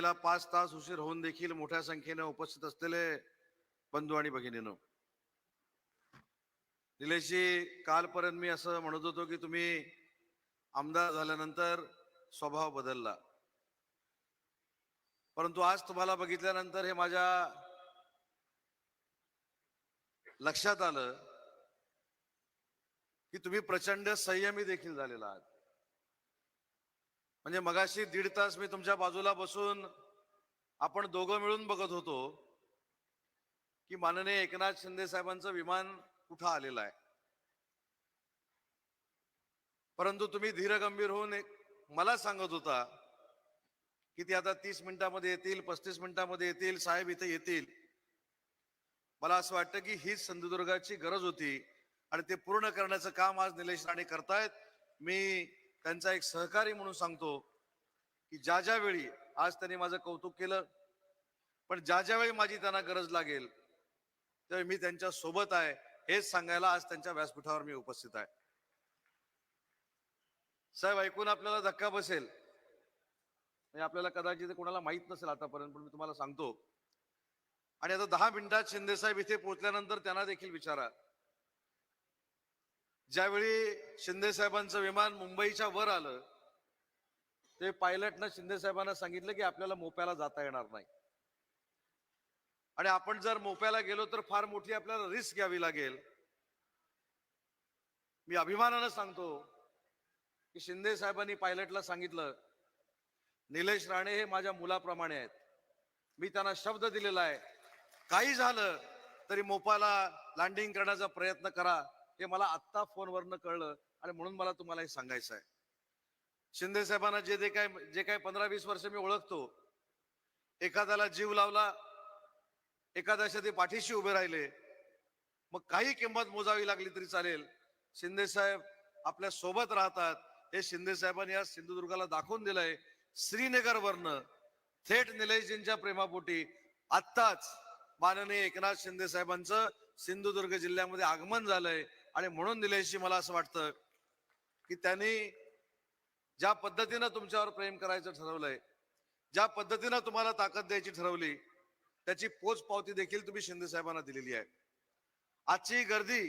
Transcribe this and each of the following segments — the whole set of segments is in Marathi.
सभेला पाच तास उशीर होऊन देखील मोठ्या संख्येने उपस्थित असलेले बंधू आणि भगिनीनो. निलेशजी कालपर्यंत मी असं म्हणत होतो की तुम्ही आमदार झाल्यानंतर स्वभाव बदलला. परंतु आज तुम्हाला बघितल्यानंतर हे माझ्या लक्षात आलं की तुम्ही प्रचंड संयमी देखील झालेला आहात. म्हणजे मगाशी दीड तास मी तुमच्या बाजूला बसून आपण दोघं मिळून बघत होतो की माननीय एकनाथ शिंदे साहेबांचं विमान कुठं आलेलं आहे. परंतु तुम्ही धीरगंभीर होऊन एक मला सांगत होता की ते आता तीस मिनिटामध्ये येतील पस्तीस मिनिटामध्ये येतील साहेब इथे येतील. मला असं वाटतं की हीच सिंधुदुर्गाची गरज होती आणि ते पूर्ण करण्याचं काम आज निलेश राणे करतायत. मी त्यांचा एक सहकारी म्हणून सांगतो की ज्या ज्या वेळी आज त्यांनी माझं कौतुक केलं पण ज्या ज्या वेळी माझी त्यांना गरज लागेल त्यावेळी मी त्यांच्यासोबत आहे हेच सांगायला आज त्यांच्या व्यासपीठावर मी उपस्थित आहे. साहेब ऐकून आपल्याला धक्का बसेल. म्हणजे आपल्याला कदाचित कोणाला माहीत नसेल आतापर्यंत पण मी तुम्हाला सांगतो. आणि आता दहा मिनिटात शिंदे साहेब इथे पोहोचल्यानंतर त्यांना देखील विचारा. ज्यावेळी शिंदे साहेबांचं विमान मुंबईच्या वर आलं ते पायलटनं शिंदे साहेबांना सांगितलं की आपल्याला मोप्याला जाता येणार नाही. आणि आपण जर मोप्याला गेलो तर फार मोठी आपल्याला रिस्क घ्यावी लागेल. मी अभिमानानं सांगतो की शिंदे साहेबांनी पायलटला सांगितलं निलेश राणे हे माझ्या मुलाप्रमाणे आहेत. मी त्यांना शब्द दिलेला आहे. काही झालं तरी मोपाला लँडिंग करण्याचा प्रयत्न करा. हे मला आत्ता फोनवरनं कळलं आणि म्हणून मला तुम्हाला हे सांगायचं आहे. शिंदे साहेबांना जे जे काय जे काय पंधरा वीस वर्ष मी ओळखतो एखाद्याला जीव लावला एखाद्याच्या ते पाठीशी उभे राहिले मग काही किंमत मोजावी लागली तरी चालेल. शिंदे साहेब आपल्यासोबत राहतात. हे शिंदे साहेबांनी आज सिंधुदुर्गाला दाखवून दिलंय. श्रीनगरवरनं थेट निलेशजींच्या प्रेमापोटी आत्ताच माननीय एकनाथ शिंदे साहेबांचं सिंधुदुर्ग जिल्ह्यामध्ये आगमन झालंय. आणि म्हणून निलेशजी मला असं वाटतं की त्यांनी ज्या पद्धतीनं तुमच्यावर प्रेम करायचं ठरवलंय ज्या पद्धतीनं तुम्हाला ताकद द्यायची ठरवली त्याची पोच पावती देखील तुम्ही शिंदे साहेबांना दिलेली आहे. आजची गर्दी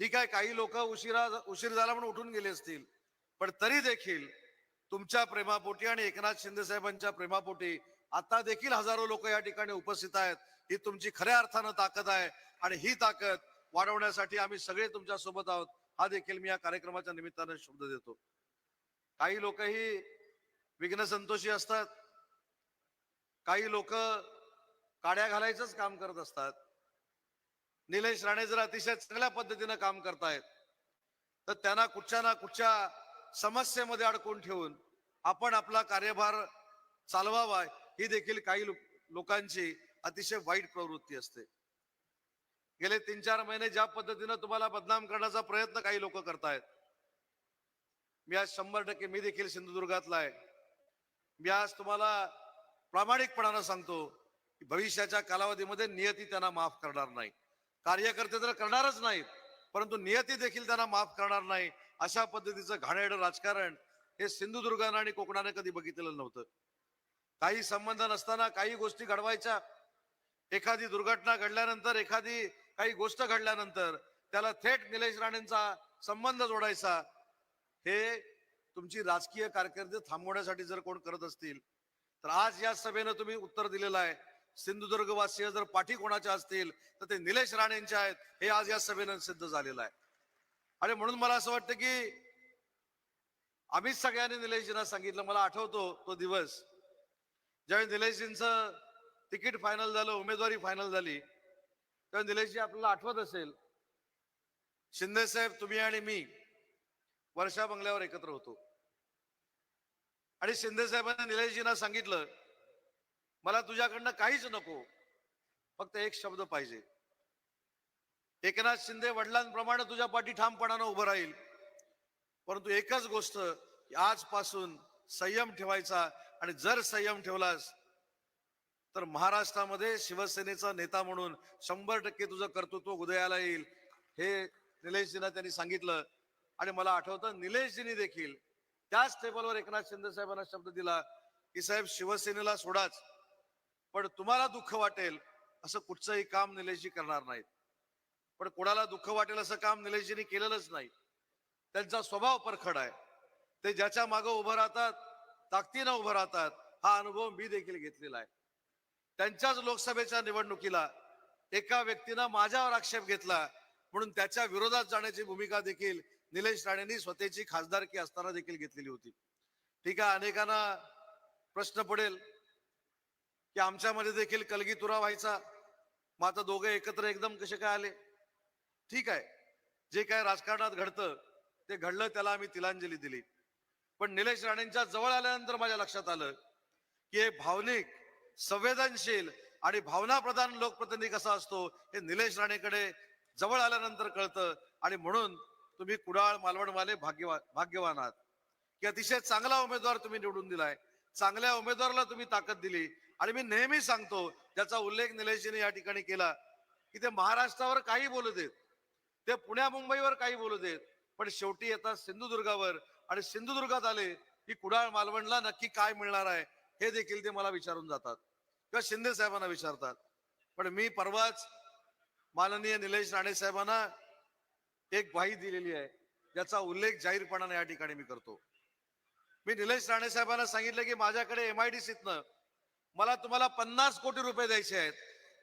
ठीक आहे काही लोक उशिरा उशीर झाला म्हणून उठून गेले असतील पण तरी देखील तुमच्या प्रेमापोटी आणि एकनाथ शिंदे साहेबांच्या प्रेमापोटी आता देखील हजारो लोक या ठिकाणी उपस्थित आहेत. ही तुमची खऱ्या अर्थानं ताकद आहे आणि ही ताकद वाढवण्यासाठी आम्ही सगळे तुमच्यासोबत आहोत. हा देखील मी या कार्यक्रमाच्या निमित्तानं शब्द देतो. काही लोकही विघ्न संतोषी असतात. काही लोक काड्या घालायचंच काम करत असतात. निलेश राणे जर अतिशय चांगल्या पद्धतीनं काम करतायत तर त्यांना कुठच्या ना कुठच्या समस्येमध्ये अडकून ठेवून आपण आपला कार्यभार चालवावा ही देखील काही लोकांची अतिशय वाईट प्रवृत्ती असते. गेले तीन चार महिने ज्या पद्धतीनं तुम्हाला बदनाम करण्याचा प्रयत्न काही लोक करतायत. मी आज शंभर टक्के मी देखील सिंधुदुर्गातला आहे. मी आज तुम्हाला प्रामाणिकपणानं सांगतो की भविष्याच्या कालावधीमध्ये नियती त्यांना माफ करणार नाही. कार्यकर्ते तर करणारच नाहीत परंतु नियती देखील त्यांना माफ करणार नाही. अशा पद्धतीचं घाणेरडं राजकारण हे सिंधुदुर्गानं आणि कोकणाने कधी बघितलेलं नव्हतं. काही संबंध नसताना काही गोष्टी घडवायच्या. एखादी दुर्घटना घडल्यानंतर एखादी काही गोष्ट घडल्यानंतर त्याला थेट निलेश राणेंचा संबंध जोडायचा. हे तुमची राजकीय कारकीर्द थांबवण्यासाठी जर कोण करत असतील तर आज या सभेनं तुम्ही उत्तर दिलेलं आहे. सिंधुदुर्गवासीय जर पाठी कोणाच्या असतील तर ते निलेश राणेंचे आहेत. हे आज या सभेनं सिद्ध झालेलं आहे. आणि म्हणून मला असं वाटतं की आम्हीच सगळ्यांनी निलेशजींना सांगितलं. मला आठवतो तो दिवस. ज्यावेळी निलेशजींचं तिकीट फायनल झालं उमेदवारी फायनल झाली तेव्हा निलेशजी आपल्याला आठवत असेल शिंदे साहेब तुम्ही आणि मी वर्षा बंगल्यावर एकत्र होतो. आणि शिंदे साहेबांना निलेशजींना सांगितलं मला तुझ्याकडनं काहीच नको फक्त एक शब्द पाहिजे. एकनाथ शिंदे वडिलांप्रमाणे तुझ्या पाठी ठामपणानं उभं राहील. परंतु एकच गोष्ट आजपासून संयम ठेवायचा आणि जर संयम ठेवलास तर महाराष्ट्रामध्ये शिवसेनेचा नेता म्हणून शंभर टक्के तुझं कर्तृत्व उदयाला येईल हे निलेशजींना त्यांनी सांगितलं. आणि मला आठवतं निलेशजींनी देखील त्याच टेबलवर एकनाथ शिंदे साहेबांना शब्द दिला की साहेब शिवसेनेला सोडाच पण तुम्हाला दुःख वाटेल असं कुठचंही काम निलेशजी करणार नाहीत. पण कोणाला दुःख वाटेल असं काम निलेशजींनी केलेलंच नाही. त्यांचा स्वभाव परखड आहे. ते ज्याच्या मागं उभं राहतात ताकदीनं उभं राहतात हा अनुभव मी देखील घेतलेला आहे. त्यांच्याच लोकसभेच्या निवडणुकीला एका व्यक्तीनं माझ्यावर आक्षेप घेतला. म्हणून त्याच्या विरोधात जाण्याची भूमिका देखील निलेश राणेंनी स्वतःची खासदारकी असताना देखील घेतलेली होती. ठीक आहे अनेकांना प्रश्न पडेल की आमच्यामध्ये देखील कलगीतुरा व्हायचा. मग आता दोघे एकत्र एकदम कसे काय आले? ठीक आहे जे काय राजकारणात घडतं ते घडलं त्याला आम्ही तिलांजली दिली. पण निलेश राणेंच्या जवळ आल्यानंतर माझ्या लक्षात आलं की हे भावनिक संवेदनशील आणि भावनाप्रधान लोकप्रतिनिधी कसा असतो हे निलेश राणेकडे जवळ आल्यानंतर कळतं. आणि म्हणून तुम्ही कुडाळ मालवणवाले भाग्यवान भाग्यवान आहात. की अतिशय चांगला उमेदवार तुम्ही निवडून दिलाय. चांगल्या उमेदवाराला तुम्ही ताकद दिली. आणि मी नेहमी सांगतो ज्याचा उल्लेख निलेशजीने या ठिकाणी केला की ते महाराष्ट्रावर काही बोलू देत ते पुण्या मुंबईवर काही बोलू देत पण शेवटी येतात सिंधुदुर्गावर. आणि सिंधुदुर्गात आले की कुडाळ मालवणला नक्की काय मिळणार आहे? हे देखील ते मला विचारून जातात. किंवा शिंदे साहेबांना विचारतात. पण मी परवाच माननीय निलेश राणे साहेबांना एक ग्वाही दिलेली आहे. ज्याचा उल्लेख जाहीरपणाने या ठिकाणी मी करतो. मी निलेश राणे साहेबांना सांगितलं की माझ्याकडे एम आय डी एमआयडीसीतनं मला तुम्हाला पन्नास कोटी रुपये द्यायचे आहेत.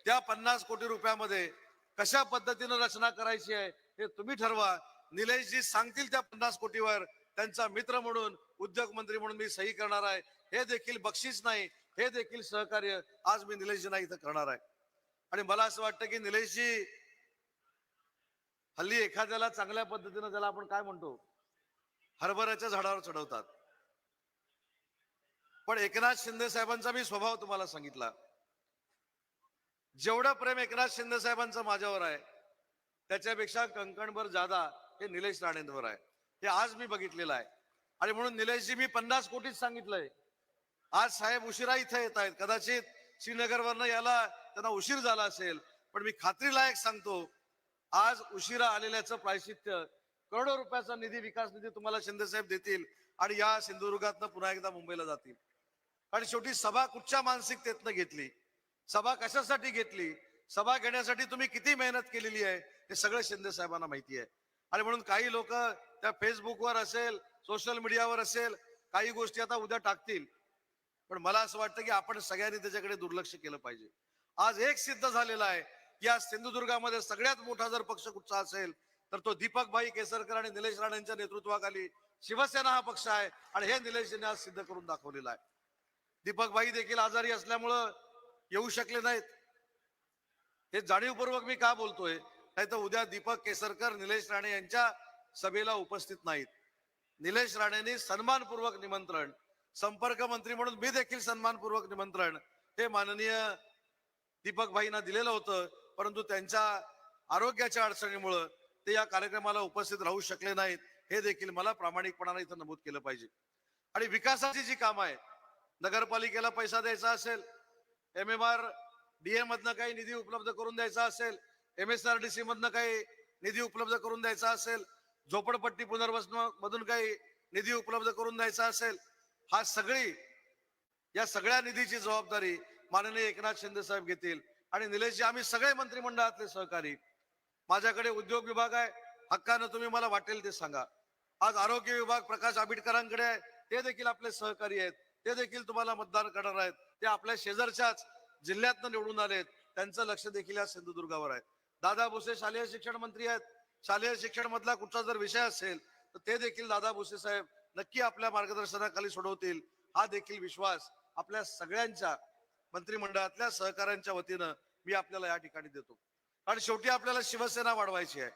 त्या पन्नास कोटी रुपयामध्ये कशा पद्धतीनं रचना करायची आहे हे तुम्ही ठरवा. निलेशजी सांगतील त्या पन्नास कोटीवर. त्यांचा मित्र म्हणून उद्योग मंत्री म्हणून मी सही करणार आहे. हे देखील बक्षीस नाही हे देखील सहकार्य आज मी निलेशजींना इथं करणार आहे. आणि मला असं वाटतं की निलेशजी हल्ली एखाद्याला चांगल्या पद्धतीनं त्याला आपण काय म्हणतो? हरभऱ्याच्या झाडावर चढवतात. पण एकनाथ शिंदे साहेबांचा मी स्वभाव तुम्हाला सांगितला. जेवढं प्रेम एकनाथ शिंदे साहेबांचं माझ्यावर आहे त्याच्यापेक्षा कंकणभर जादा हे निलेश राणेंवर आहे. हे आज मी बघितलेलं आहे. आणि म्हणून निलेशजी मी पन्नास कोटीच सांगितलंय. आज साहेब उशिरा इथं येत आहेत. कदाचित श्रीनगरवरनं याला त्यांना उशीर झाला असेल. पण मी खात्रीलायक सांगतो आज उशिरा आलेल्याचं प्रायश्चित्य करोडो रुपयाचा निधी विकास निधी तुम्हाला शिंदे साहेब देतील आणि या सिंधुदुर्गातनं पुन्हा एकदा मुंबईला जातील. आणि शेवटी सभा कुठच्या मानसिकतेतनं घेतली? सभा कशासाठी घेतली? सभा घेण्यासाठी तुम्ही किती मेहनत केलेली आहे? हे सगळं शिंदे साहेबांना माहिती आहे. आणि म्हणून काही लोक त्या फेसबुकवर असेल सोशल मीडियावर असेल काही गोष्टी आता उद्या टाकतील. पण मला असं वाटतं की आपण सगळ्यांनी त्याच्याकडे दुर्लक्ष केलं पाहिजे. आज एक सिद्ध झालेला आहे की आज सिंधुदुर्गामध्ये सगळ्यात मोठा जर पक्ष कुठचा असेल तर तो दीपक भाई केसरकर आणि निलेश राणेंच्या नेतृत्वाखाली शिवसेना हा पक्ष आहे आणि हे निलेशजींनी आज सिद्ध करून दाखवलेला आहे. दीपक भाई देखील आजारी असल्यामुळं येऊ शकले नाहीत. हे जाणीवपूर्वक मी का बोलतोय? नाही तर उद्या दीपक केसरकर निलेश राणे यांच्या सभेला उपस्थित नाहीत. निलेश राणेंनी सन्मानपूर्वक निमंत्रण संपर्क मंत्री म्हणून मी देखील सन्मानपूर्वक निमंत्रण हे माननीय दीपक भाईंना दिलेलं होतं परंतु त्यांच्या आरोग्याच्या अडचणीमुळं ते या कार्यक्रमाला उपस्थित राहू शकले नाहीत हे देखील मला प्रामाणिकपणाने इथं नमूद केलं पाहिजे. आणि विकासाची जी कामं आहे नगरपालिकेला पैसा द्यायचा असेल एम एम आर डीए मधनं काही निधी उपलब्ध करून द्यायचा असेल M S R D C मधनं काही निधी उपलब्ध करून द्यायचा असेल झोपडपट्टी पुनर्वसन मधून काही निधी उपलब्ध करून द्यायचा असेल हा सगळी या सगळ्या निधीची जबाबदारी माननीय एकनाथ शिंदे साहेब घेतील. आणि निलेशजी आम्ही सगळे मंत्रिमंडळातले सहकारी. माझ्याकडे उद्योग विभाग आहे. हक्कानं तुम्ही मला वाटेल ते सांगा. आज आरोग्य विभाग प्रकाश आंबेडकरांकडे आहे. ते देखील आपले सहकारी आहेत. ते देखील तुम्हाला मतदान करणार आहेत. ते आपल्या शेजारच्याच जिल्ह्यातनं निवडून आलेत. त्यांचं लक्ष देखील या सिंधुदुर्गावर आहे. दादा भुसे शालेय शिक्षण मंत्री आहेत. शालेय शिक्षण मधला कुठचा जर विषय असेल तर ते देखील दादा भुसे साहेब नक्की आपल्या मार्गदर्शनाखाली सोडवतील. हा देखील विश्वास आपल्या सगळ्यांच्या मंत्रिमंडळातल्या सहकाऱ्यांच्या वतीनं मी आपल्याला या ठिकाणी देतो. आणि शेवटी आपल्याला शिवसेना वाढवायची आहे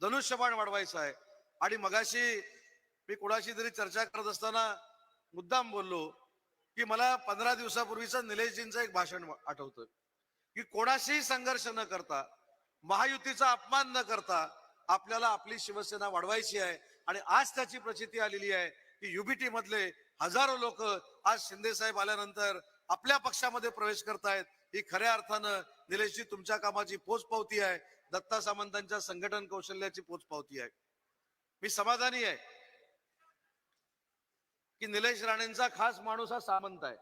धनुष्यबाण वाढवायचं आहे. आणि मगाशी मी कुणाशी तरी चर्चा करत असताना मुद्दाम बोललो की मला पंधरा दिवसापूर्वीचं निलेशजींचं एक भाषण आठवतं. की कोणाशीही संघर्ष न करता महायुतीचा अपमान न करता आपल्याला आपली शिवसेना वाढवायची आहे आणि आज त्याची प्रचिती आलेली आहे की युबीटी मधले हजारो लोक आज शिंदे साहेब आल्यानंतर आपल्या पक्षामध्ये प्रवेश करतायत. ही खऱ्या अर्थानं निलेशजी तुमच्या कामाची पोचपावती आहे. दत्ता सामंतांच्या संघटन कौशल्याची पोचपावती आहे. मी समाधानी आहे की निलेश राणेंचा खास माणूस हा सामंत आहे.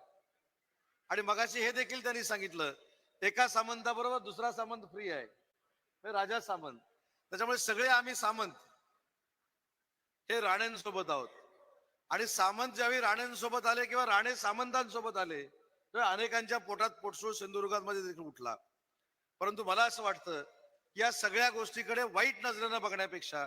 आणि मगाशी हे देखील त्यांनी सांगितलं एका सामंताबरोबर दुसरा सामंत फ्री आहे. राजा सामंत. त्याच्यामुळे सगळे आम्ही सामंत. हे राणेंसोबत आहोत. आणि सामंत ज्यावेळी राणेंसोबत आले किंवा राणे सामंतांसोबत आले तर अनेकांच्या पोटात पोटसूळ सिंधुदुर्गात मध्ये देखील उठला. परंतु मला असं वाटतं की या सगळ्या गोष्टीकडे वाईट नजरेनं बघण्यापेक्षा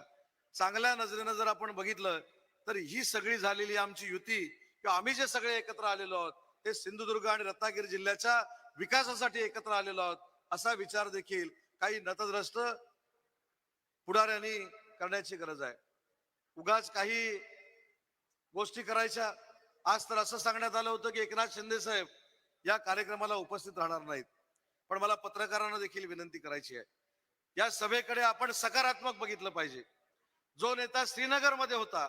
चांगल्या नजरेनं जर आपण बघितलं तर ही सगळी झालेली आमची युती किंवा आम्ही जे सगळे एकत्र आलेलो आहोत ते सिंधुदुर्ग आणि रत्नागिरी जिल्ह्याच्या विकासासाठी एकत्र आलेलो आहोत असा विचार देखील काही नतद्रष्ट पुढाऱ्यांनी करण्याची गरज आहे. उगाच काही गोष्टी करायच्या. आज तर असं सांगण्यात आलं होतं की एकनाथ शिंदे साहेब या कार्यक्रमाला उपस्थित राहणार नाहीत. पण मला पत्रकारांना देखील विनंती करायची आहे. या सभेकडे आपण सकारात्मक बघितलं पाहिजे. जो नेता श्रीनगरमध्ये होता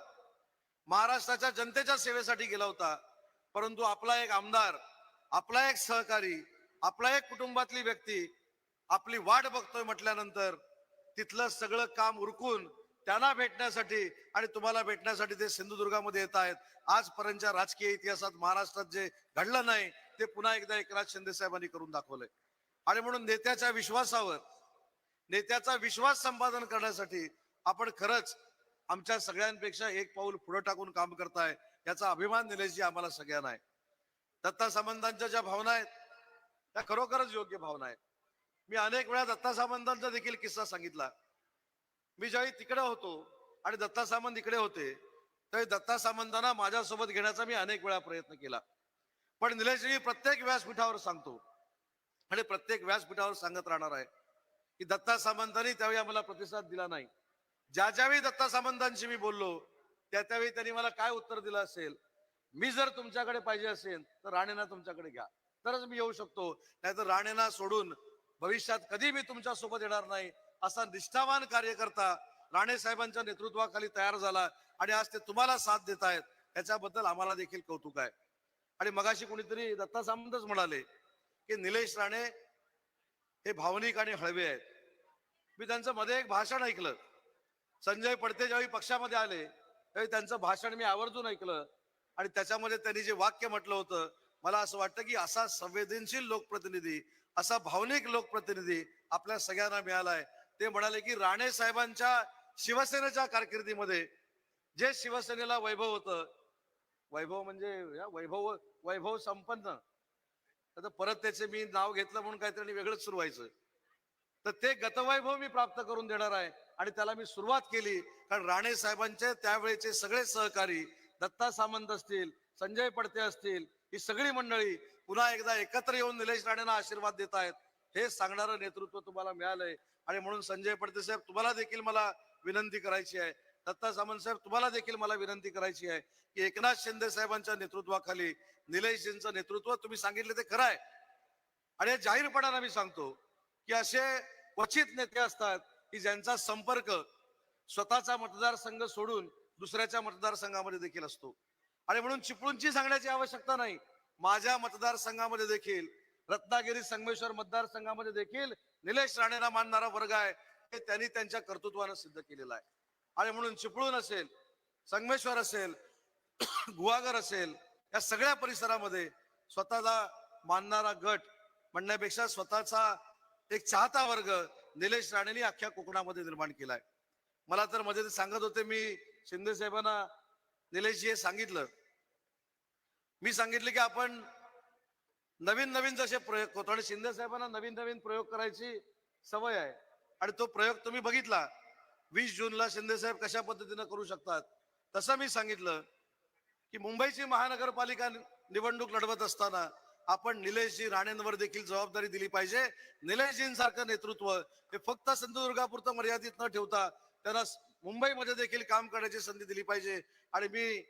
महाराष्ट्राच्या जनतेच्या सेवेसाठी गेला होता परंतु आपला एक आमदार आपला एक सहकारी आपला एक कुटुंबातली व्यक्ती आपली वाट बघतोय म्हटल्यानंतर तिथलं सगळं काम उरकून त्यांना भेटण्यासाठी आणि तुम्हाला भेटण्यासाठी ते सिंधुदुर्गामध्ये येत आहेत. आजपर्यंतच्या राजकीय इतिहासात महाराष्ट्रात जे घडलं नाही ते पुन्हा एकदा एकनाथ शिंदे साहेबांनी करून दाखवलंय. आणि म्हणून नेत्याच्या विश्वासावर नेत्याचा विश्वास संपादन करण्यासाठी आपण खरंच आमच्या सगळ्यांपेक्षा एक पाऊल पुढे टाकून काम करताय याचा अभिमान निलेशजी आम्हाला सगळ्यांना आहे. दत्ता संबंधांच्या ज्या भावना आहेत त्या खरोखरच योग्य भावना आहेत. मी अनेक वेळा दत्ता सामंतांचा देखील किस्सा सांगितला. मी ज्यावेळी तिकडे होतो आणि दत्ता सामंत इकडे होते त्यावेळी दत्ता सामंतांना माझ्यासोबत घेण्याचा मी अनेक वेळा प्रयत्न केला. पण निलेशजी प्रत्येक व्यासपीठावर सांगतो आणि प्रत्येक व्यासपीठावर सांगत राहणार आहे की दत्ता सामंतांनी त्यावेळी आम्हाला प्रतिसाद दिला नाही. ज्या ज्यावेळी दत्ता सामंतांशी मी बोललो त्या त्यावेळी त्यांनी मला काय उत्तर दिलं असेल मी जर तुमच्याकडे पाहिजे असेल तर राणेंना तुमच्याकडे घ्या. तरच मी येऊ शकतो नाहीतर राणेंना सोडून भविष्यात कधी मी तुमच्यासोबत येणार नाही असा निष्ठावान कार्यकर्ता राणे साहेबांच्या नेतृत्वाखाली तयार झाला आणि आज ते तुम्हाला साथ देत आहेत याच्याबद्दल आम्हाला देखील कौतुक आहे. आणि मगाशी कोणीतरी दत्ता सामंतच म्हणाले की निलेश राणे हे भावनिक आणि हळवे आहेत. मी त्यांचं मध्ये एक भाषण ऐकलं. संजय पडते ज्यावेळी पक्षामध्ये आले त्यावेळी त्यांचं भाषण मी आवर्जून ऐकलं आणि त्याच्यामध्ये त्यांनी जे वाक्य म्हटलं होतं मला असं वाटतं की असा संवेदनशील लोकप्रतिनिधी असा भावनिक लोकप्रतिनिधी आपल्या सगळ्यांना मिळालाय. ते म्हणाले की राणे साहेबांच्या शिवसेनेच्या कारकिर्दीमध्ये जे शिवसेनेला वैभव होतं वैभव म्हणजे वैभव वैभव संपन्न. आता परत त्याचे मी नाव घेतलं म्हणून काहीतरी वेगळंच सुरू व्हायचं. तर ते गतवैभव मी प्राप्त करून देणार आहे आणि त्याला मी सुरुवात केली. कारण राणे साहेबांचे त्यावेळेचे सगळे सहकारी दत्ता सामंत असतील संजय पडते असतील ही सगळी मंडळी पुन्हा एकदा एकत्र येऊन निलेश राणेंना आशीर्वाद देत आहेत. हे सांगणारं नेतृत्व तुम्हाला मिळालंय. आणि म्हणून संजय पडते साहेब तुम्हाला देखील मला विनंती करायची आहे. दत्ता सामंत साहेब तुम्हाला देखील मला विनंती करायची आहे की एकनाथ शिंदे साहेबांच्या नेतृत्वाखाली निलेशजींचं नेतृत्व तुम्ही सांगितले ते खरं आहे. आणि हे मी सांगतो की असे क्वचित नेते असतात की ज्यांचा संपर्क स्वतःचा मतदारसंघ सोडून दुसऱ्याच्या मतदारसंघामध्ये देखील असतो. आणि म्हणून चिपळूणची सांगण्याची आवश्यकता नाही. माझ्या मतदारसंघामध्ये देखील रत्नागिरी संगमेश्वर मतदारसंघामध्ये देखील निलेश राणेंना मानणारा वर्ग आहे हे त्यांनी त्यांच्या कर्तृत्वानं सिद्ध केलेलं आहे. आणि म्हणून चिपळूण असेल संगमेश्वर असेल गुहागर असेल या सगळ्या परिसरामध्ये स्वतःला मानणारा गट म्हणण्यापेक्षा स्वतःचा एक चाहता वर्ग निलेश राणेंनी अख्ख्या कोकणामध्ये निर्माण केलाय. मला तर मध्ये सांगत होते मी शिंदे साहेबांना निलेशजी हे सांगितलं मी सांगितले की आपण नवीन नवीन जसे प्रयोग करतो आणि शिंदे साहेबांना नवीन नवीन प्रयोग करायची सवय आहे. आणि तो प्रयोग तुम्ही बघितला. वीस जूनला शिंदे साहेब कशा पद्धतीनं करू शकतात? तसं मी सांगितलं की मुंबईची महानगरपालिका निवडणूक लढवत असताना आपण निलेशजी राणेंवर देखील जबाबदारी दिली पाहिजे. निलेशजींसारखं नेतृत्व हे फक्त सिंधुदुर्गापुरतं मर्यादित न ठेवता त्यांना मुंबईमध्ये देखील काम करण्याची संधी दिली पाहिजे. आणि मी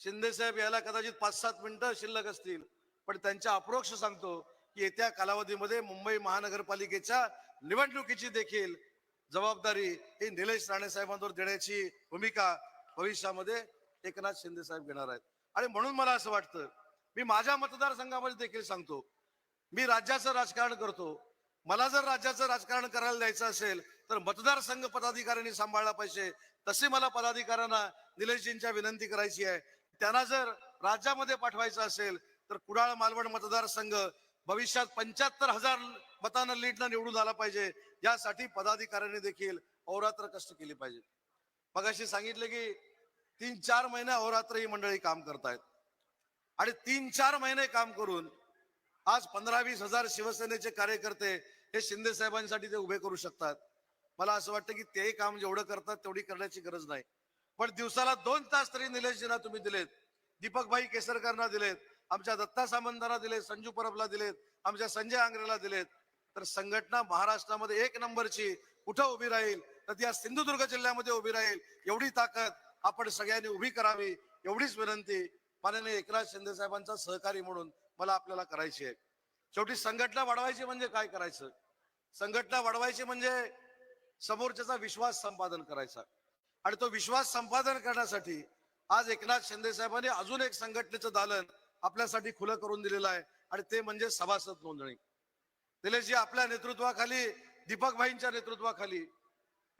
शिंदे साहेब याला कदाचित पाच सात मिनिटं शिल्लक असतील. पण त्यांच्या अप्रोक्ष सांगतो की येत्या कालावधीमध्ये मुंबई महानगरपालिकेच्या निवडणुकीची देखील जबाबदारी ही निलेश राणे साहेबांवर देण्याची भूमिका भविष्यामध्ये एकनाथ शिंदे साहेब घेणार आहेत. आणि म्हणून मला असं वाटतं मी माझ्या मतदारसंघामध्ये देखील सांगतो मी राज्याचं राजकारण करतो. मला जर राज्याचं राजकारण करायला द्यायचं असेल तर मतदारसंघ पदाधिकाऱ्यांनी सांभाळला पाहिजे. तसे मला पदाधिकाऱ्यांना निलेशजींच्या विनंती करायची आहे. त्यांना जर राज्यामध्ये पाठवायचं असेल तर कुडाळ मालवण मतदारसंघ भविष्यात पंच्याहत्तर हजार मतांना लीडनं निवडून आला पाहिजे. यासाठी पदाधिकाऱ्यांनी देखील अहोरात्र कष्ट केले पाहिजे. मगाशी सांगितले की तीन चार महिने अहोरात्र ही मंडळी काम करतायत. आणि तीन चार महिने काम करून आज पंधरा वीस हजार शिवसेनेचे कार्यकर्ते हे शिंदे साहेबांसाठी ते उभे करू शकतात. मला असं वाटतं की ते काम जेवढं करतात तेवढी करण्याची गरज नाही. पण दिवसाला दोन तास तरी निलेशजींना तुम्ही दिलेत. दीपकभाई केसरकरना दिलेत. आमच्या दत्ता सामंतांना दिलेत. संजू परबला दिलेत. आमच्या संजय आंग्रेला दिलेत. तर संघटना महाराष्ट्रामध्ये एक नंबरची कुठं उभी राहील? तर ती आज सिंधुदुर्ग जिल्ह्यामध्ये उभी राहील. एवढी ताकद आपण सगळ्यांनी उभी करावी एवढीच विनंती. माननीय एकनाथ शिंदे साहेबांचा सहकारी म्हणून मला आपल्याला करायची आहे. शेवटी संघटना वाढवायची म्हणजे काय करायचं? संघटना वाढवायची म्हणजे समोरच्याचा विश्वास संपादन करायचा. आणि तो विश्वास संपादन करण्यासाठी आज एकनाथ शिंदे साहेबांनी अजून एक संघटनेचं दालन आपल्यासाठी खुलं करून दिलेलं आहे. आणि ते म्हणजे सभासद नोंदणी. निलेशजी आपल्या नेतृत्वाखाली दीपकभाईंच्या नेतृत्वाखाली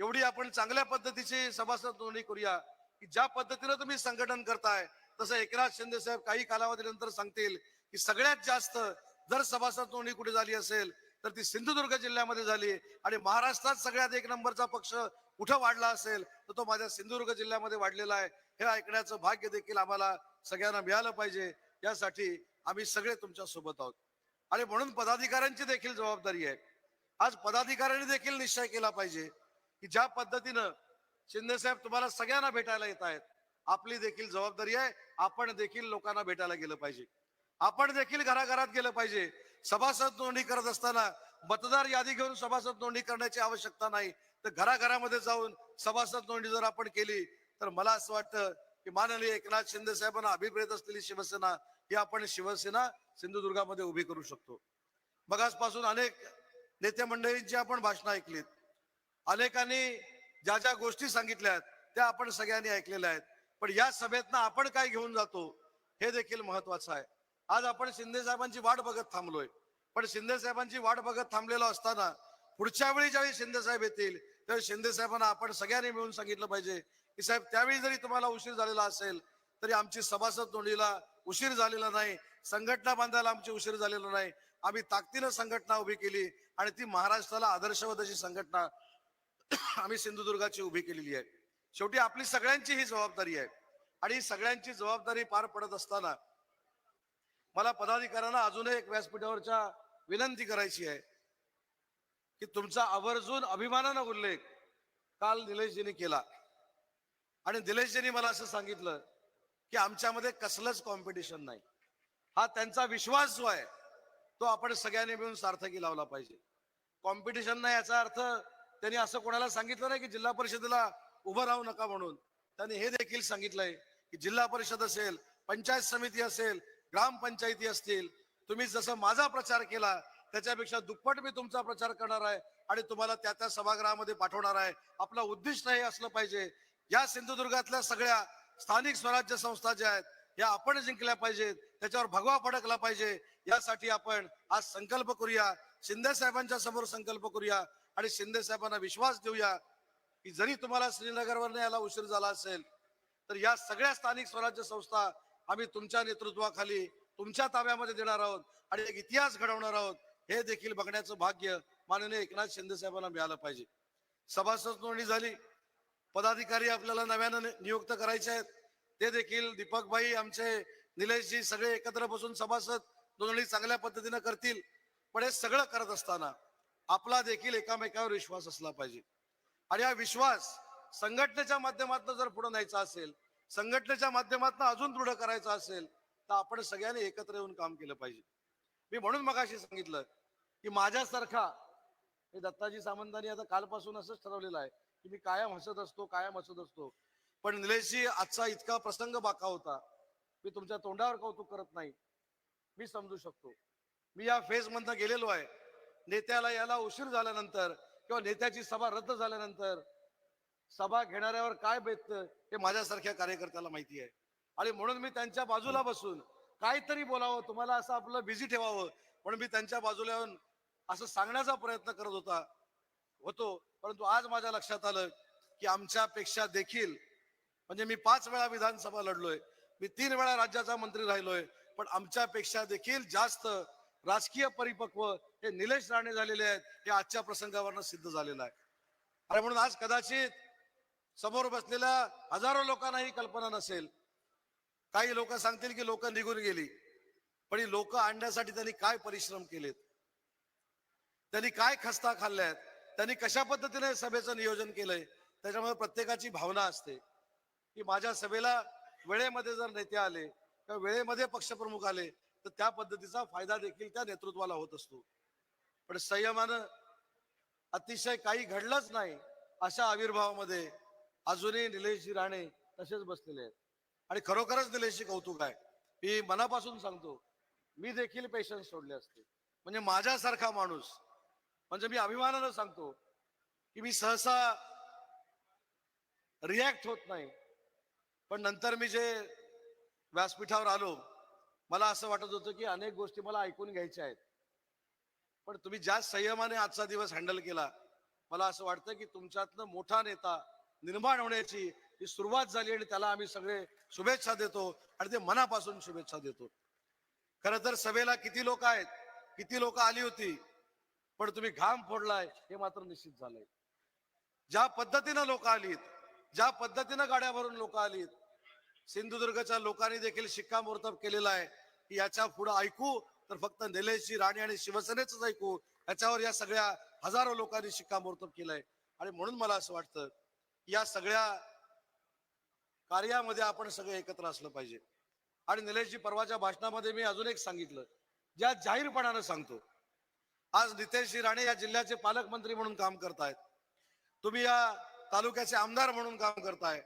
एवढी आपण चांगल्या पद्धतीची सभासद नोंदणी करूया की ज्या पद्धतीनं तुम्ही संघटन करताय तसं एकनाथ शिंदे साहेब काही कालावधीनंतर सांगतील की सगळ्यात जास्त जर सभासद नोंदणी कुठे झाली असेल तर ती सिंधुदुर्ग जिल्ह्यामध्ये झाली. आणि महाराष्ट्रात सगळ्यात एक नंबरचा पक्ष कुठं वाढला असेल तर तो माझ्या सिंधुदुर्ग जिल्ह्यामध्ये वाढलेला आहे. हे ऐकण्याचं भाग्य देखील आम्हाला सगळ्यांना मिळालं पाहिजे. यासाठी आम्ही सगळे तुमच्यासोबत आहोत. आणि म्हणून पदाधिकाऱ्यांची देखील जबाबदारी आहे. आज पदाधिकाऱ्यांनी देखील निश्चय केला पाहिजे की ज्या पद्धतीनं शिंदे साहेब तुम्हाला सगळ्यांना भेटायला येत आहेत आपली देखील जबाबदारी आहे. आपण देखील लोकांना भेटायला गेलं पाहिजे. आपण देखील घराघरात गेलं पाहिजे. सभासद नोंदणी करत असताना मतदार यादी घेऊन सभासद नोंदणी करण्याची आवश्यकता नाही तर घराघरामध्ये जाऊन सभासद नोंदणी जर आपण केली तर मला असं वाटतं की माननीय एकनाथ शिंदे साहेबांना अभिप्रेत असलेली शिवसेना ही आपण शिवसेना सिंधुदुर्गामध्ये उभी करू शकतो. मग आजपासून अनेक नेते मंडळींची आपण भाषणं ऐकलीत अनेकांनी ज्या ज्या गोष्टी सांगितल्यात त्या आपण सगळ्यांनी ऐकलेल्या आहेत. पण या सभेतनं आपण काय घेऊन जातो हे देखील महत्वाचं आहे. आज आपण शिंदे साहेबांची वाट बघत थांबलोय. पण शिंदे साहेबांची वाट बघत थांबलेलो असताना पुढच्या वेळी ज्यावेळी शिंदे साहेब येतील त्यावेळी शिंदे साहेबांना आपण सगळ्यांनी मिळून सांगितलं पाहिजे की साहेब त्यावेळी जरी तुम्हाला उशीर झालेला असेल तरी आमची सभासद नोंदीला उशीर झालेला नाही संघटना बांधायला आमची उशीर झालेला नाही. आम्ही ताकदीनं संघटना उभी केली आणि ती महाराष्ट्राला आदर्शवत अशी संघटना आम्ही सिंधुदुर्गाची उभी केलेली आहे. शेवटी आपली सगळ्यांची ही जबाबदारी आहे. आणि ही सगळ्यांची जबाबदारी पार पडत असताना मला पदाधिकाऱ्यांना अजूनही एक व्यासपीठावरच्या विनंती करायची आहे की तुमचा आवर्जून अभिमानानं उल्लेख काल निलेशजींनी केला. आणि निलेशजींनी मला असं सांगितलं की आमच्यामध्ये कसलंच कॉम्पिटिशन नाही. हा त्यांचा विश्वास जो आहे तो आपण सगळ्यांनी मिळून सार्थकी लावला पाहिजे. कॉम्पिटिशन नाही याचा अर्थ त्यांनी असं कोणाला सांगितलं नाही की जिल्हा परिषदेला उभं राहू नका म्हणून. त्यांनी हे देखील सांगितलंय की जिल्हा परिषद असेल पंचायत समिती असेल ग्रामपंचायती असतील तुम्ही जसं माझा प्रचार केला त्याच्यापेक्षा दुप्पट मी तुमचा प्रचार करणार आहे आणि तुम्हाला त्या त्या सभागृहामध्ये पाठवणार आहे. आपलं उद्दिष्ट हे असलं पाहिजे. या सिंधुदुर्गातल्या सगळ्या स्थानिक स्वराज्य संस्था ज्या आहेत या आपण जिंकल्या पाहिजेत. त्याच्यावर भगवा फडकला पाहिजे. यासाठी आपण आज संकल्प करूया. शिंदे साहेबांच्या समोर संकल्प करूया आणि शिंदे साहेबांना विश्वास देऊया की जरी तुम्हाला श्रीनगरवर यायला उशीर झाला असेल तर या सगळ्या स्थानिक स्वराज्य संस्था आम्ही तुमच्या नेतृत्वाखाली तुमच्या ताब्यामध्ये देणार आहोत आणि एक इतिहास घडवणार आहोत हे देखील बघण्याचं भाग्य माननीय एकनाथ शिंदे साहेबांना मिळालं पाहिजे. सभासद नोंदणी झाली. पदाधिकारी आपल्याला नव्यानं नियुक्त करायचे आहेत. ते देखील दीपकभाई आमचे निलेशजी सगळे एकत्र बसून सभासद नोंदणी चांगल्या पद्धतीनं करतील. पण हे सगळं करत असताना आपला देखील एकामेकावर विश्वास असला पाहिजे. आणि हा विश्वास संघटनेच्या माध्यमातून जर पुढे न्यायचा असेल संघटनेच्या माध्यमातून अजून दृढ करायचं असेल तर आपण सगळ्यांनी एकत्र येऊन काम केलं पाहिजे. मी म्हणून मगाशी सांगितलं की माझ्यासारखा हे दत्ताजी सामंतांनी आता कालपासून असंच ठरवलेलं आहे की मी कायम हसत असतो कायम हसत असतो. पण निलेशजी आजचा इतका प्रसंग बाका होता. मी तुमच्या तोंडावर कौतुक करत नाही. मी समजू शकतो. मी या फेज मधनं गेलेलो आहे. नेत्याला याला उशीर झाल्यानंतर किंवा नेत्याची सभा रद्द झाल्यानंतर सभा घेणाऱ्यावर काय बेततं हे माझ्यासारख्या कार्यकर्त्याला माहिती आहे. आणि म्हणून मी त्यांच्या बाजूला बसून काहीतरी बोलावं तुम्हाला असं आपलं बिझी ठेवावं म्हणून मी त्यांच्या बाजूला येऊन असं सांगण्याचा प्रयत्न करत होता होतो. परंतु आज माझ्या लक्षात आलं की आमच्यापेक्षा देखील म्हणजे मी पाच वेळा विधानसभा लढलोय मी तीन वेळा राज्याचा मंत्री राहिलोय पण आमच्यापेक्षा देखील जास्त राजकीय परिपक्व हे निलेश राणे झालेले आहेत हे आजच्या प्रसंगावरनं सिद्ध झालेलं आहे. आणि म्हणून आज कदाचित समोर बसलेल्या हजारो लोकांना ही कल्पना नसेल. काही लोक सांगतील की लोक निघून गेली पण ही लोक आणण्यासाठी त्यांनी काय परिश्रम केलेत? त्यांनी काय खस्ता खाल्ल्यात? त्यांनी कशा पद्धतीने सभेचं नियोजन केलंय? त्याच्यामुळे प्रत्येकाची भावना असते. की माझ्या सभेला वेळेमध्ये जर नेते आले किंवा वेळेमध्ये पक्षप्रमुख आले तर त्या पद्धतीचा फायदा देखील त्या नेतृत्वाला होत असतो. पण संयमानं अतिशय काही घडलंच नाही अशा आविर्भावामध्ये अजूनही निलेशजी राणे तसेच बसलेले आहेत. आणि खरोखरच निलेशजी कौतुक आहे. मी मनापासून सांगतो मी देखील पेशन्स सोडले असते. म्हणजे माझ्यासारखा माणूस म्हणजे मी अभिमानानं सांगतो की मी सहसा रिॲक्ट होत नाही. पण नंतर मी जे व्यासपीठावर आलो मला असं वाटत होतं की अनेक गोष्टी मला ऐकून घ्यायच्या आहेत. पण तुम्ही ज्या संयमाने आजचा दिवस हँडल केला मला असं वाटतं की तुमच्यातनं मोठा नेता निर्माण होण्याची ही सुरुवात झाली आणि त्याला आम्ही सगळे शुभेच्छा देतो आणि ते मनापासून शुभेच्छा देतो. खर तर सभेला किती लोक आहेत किती लोक आली होती पण तुम्ही घाम फोडलाय हे मात्र निश्चित झालंय. ज्या पद्धतीनं लोक आलीत ज्या पद्धतीनं गाड्या भरून लोक आलीत सिंधुदुर्गच्या लोकांनी देखील शिक्कामोर्तब केलेला आहे. की याच्यापुढे ऐकू तर फक्त निलेशजी राणे आणि शिवसेनेच ऐकू याच्यावर या सगळ्या हजारो लोकांनी शिक्कामोर्तब केलंय. आणि म्हणून मला असं वाटतं या सगळ्या कार्यामध्ये आपण सगळे एकत्र असलं पाहिजे. आणि निलेशजी परवाच्या भाषणामध्ये मी अजून एक सांगितलं ज्या जाहीरपणानं सांगतो. आज नितेशजी राणे या जिल्ह्याचे पालकमंत्री म्हणून काम करतायत. तुम्ही या तालुक्याचे आमदार म्हणून काम करताय.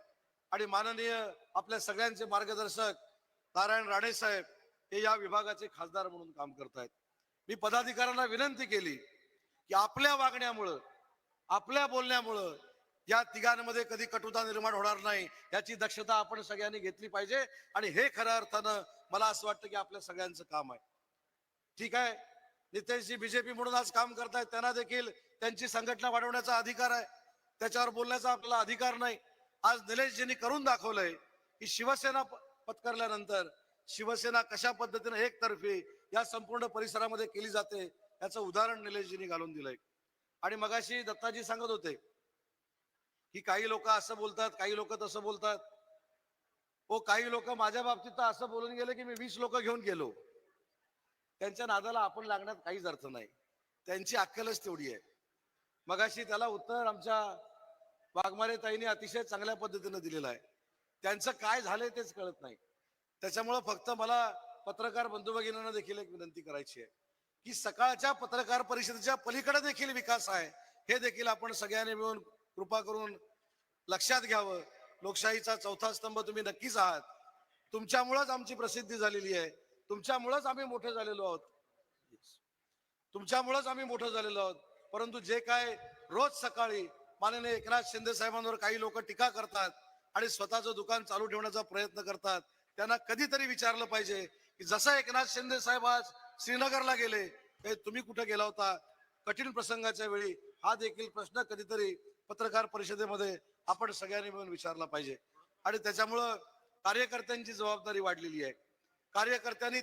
आणि माननीय आपल्या सगळ्यांचे मार्गदर्शक नारायण राणे साहेब हे या विभागाचे खासदार म्हणून काम करतायत. मी पदाधिकाऱ्यांना विनंती केली की आपल्या वागण्यामुळं आपल्या बोलण्यामुळं या तिघांमध्ये कधी कटुता निर्माण होणार नाही याची दक्षता आपण सगळ्यांनी घेतली पाहिजे. आणि हे खऱ्या अर्थानं मला असं वाटतं की आपल्या सगळ्यांचं काम आहे. ठीक आहे? नितेशजी बीजेपी म्हणून आज काम करतायत त्यांना देखील त्यांची संघटना वाढवण्याचा अधिकार आहे. त्याच्यावर बोलण्याचा आपल्याला अधिकार नाही. आज निलेशजींनी करून दाखवलंय की शिवसेना पत्करल्यानंतर शिवसेना कशा पद्धतीने एकतर्फी या संपूर्ण परिसरामध्ये केली जाते याचं उदाहरण निलेशजींनी घालून दिलंय. आणि मगाशी दत्ताजी सांगत होते की काही लोक असं बोलतात काही लोक तसं बोलतात. हो काही लोक माझ्या बाबतीत तर असं बोलून गेले की मी वीस लोक घेऊन गेलो. त्यांच्या नादाला आपण लागण्यात काहीच अर्थ नाही. त्यांची अक्कलच तेवढी आहे. मगाशी त्याला उत्तर आमच्या वाघमारे ताईने अतिशय चांगल्या पद्धतीनं दिलेलं आहे. त्यांचं काय झालंय तेच कळत नाही. त्याच्यामुळं फक्त मला पत्रकार बंधू भगिनींना देखील एक विनंती करायची आहे की सकाळच्या पत्रकार परिषदेच्या पलीकडे देखील विकास आहे. हे देखील आपण सगळ्यांनी मिळून कृपा करून लक्षात घ्यावं. लोकशाहीचा चौथा स्तंभ तुम्ही नक्कीच आहात. तुमच्यामुळंच आमची प्रसिद्धी झालेली आहे. तुमच्यामुळंच आम्ही मोठे झालेलो आहोत. तुमच्यामुळंच आम्ही मोठं झालेलो आहोत. परंतु जे काय रोज सकाळी माननीय एकनाथ शिंदे साहेबांवर काही लोक टीका करतात आणि स्वतःचं दुकान चालू ठेवण्याचा प्रयत्न करतात त्यांना कधीतरी विचारलं पाहिजे की जसं एकनाथ शिंदे साहेब आज श्रीनगरला गेले तुम्ही कुठे गेला होता? कठीण प्रसंगाच्या वेळी हा देखील प्रश्न कधीतरी पत्रकार परिषदेमध्ये आपण सगळ्यांनी मिळून विचारला पाहिजे. आणि त्याच्यामुळं कार्यकर्त्यांची जबाबदारी वाढलेली आहे. कार्यकर्त्यांनी